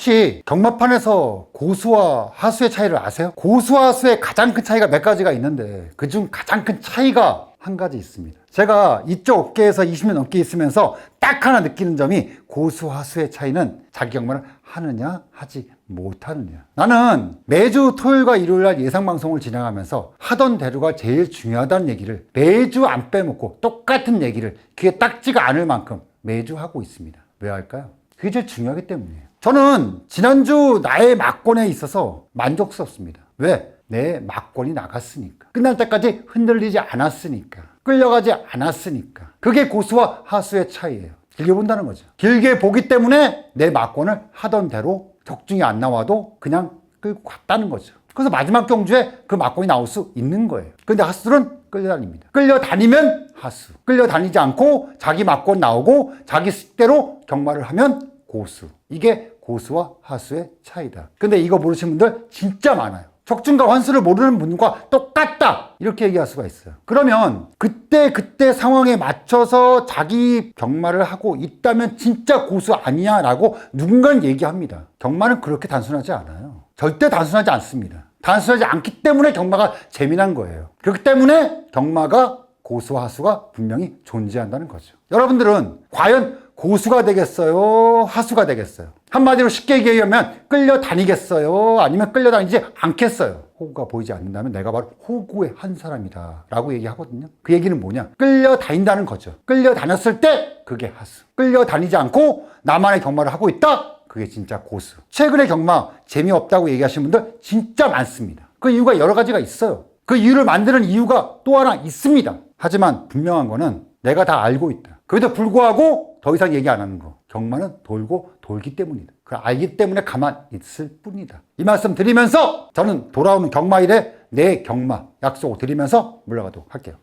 혹시 경마판에서 고수와 하수의 차이를 아세요? 고수와 하수의 가장 큰 차이가 몇 가지가 있는데 그중 가장 큰 차이가 한 가지 있습니다. 제가 이쪽 업계에서 20년 넘게 있으면서 딱 하나 느끼는 점이 고수 하수의 차이는 자기 경마를 하느냐 하지 못하느냐. 나는 매주 토요일과 일요일 날 예상 방송을 진행하면서 하던 대로가 제일 중요하다는 얘기를 매주 안 빼먹고 똑같은 얘기를 귀에 딱지가 않을 만큼 매주 하고 있습니다. 왜 할까요? 그게 제일 중요하기 때문이에요. 저는 지난주 나의 막권에 있어서 만족스럽습니다. 왜? 내 막권이 나갔으니까. 끝날 때까지 흔들리지 않았으니까. 끌려가지 않았으니까. 그게 고수와 하수의 차이예요. 길게 본다는 거죠. 길게 보기 때문에 내 막권을 하던 대로 적중이 안 나와도 그냥 끌고 갔다는 거죠. 그래서 마지막 경주에 그 막권이 나올 수 있는 거예요. 근데 하수들은 끌려다닙니다. 끌려다니면 하수. 끌려다니지 않고 자기 막권 나오고 자기 식대로 경마를 하면 고수. 이게 고수와 하수의 차이다. 근데 이거 모르시는 분들 진짜 많아요. 적중과 환수를 모르는 분과 똑같다 이렇게 얘기할 수가 있어요. 그러면 그때 그때 상황에 맞춰서 자기 경마를 하고 있다면 진짜 고수 아니야라고 누군가는 얘기합니다. 경마는 그렇게 단순하지 않아요. 절대 단순하지 않습니다. 단순하지 않기 때문에 경마가 재미난 거예요. 그렇기 때문에 경마가 고수와 하수가 분명히 존재한다는 거죠. 여러분들은 과연 고수가 되겠어요? 하수가 되겠어요? 한마디로 쉽게 얘기하면 끌려다니겠어요? 아니면 끌려다니지 않겠어요? 호구가 보이지 않는다면 내가 바로 호구의 한 사람이다. 라고 얘기하거든요. 그 얘기는 뭐냐? 끌려다닌다는 거죠. 끌려다녔을 때 그게 하수. 끌려다니지 않고 나만의 경마를 하고 있다? 그게 진짜 고수. 최근의 경마 재미없다고 얘기하시는 분들 진짜 많습니다. 그 이유가 여러 가지가 있어요. 그 이유를 만드는 이유가 또 하나 있습니다. 하지만 분명한 거는 내가 다 알고 있다. 그래도 불구하고 더 이상 얘기 안 하는 거. 경마는 돌고 돌기 때문이다. 그 알기 때문에 가만 있을 뿐이다. 이 말씀 드리면서 저는 돌아오는 경마일에 내 경마 약속 드리면서 물러가도록 할게요.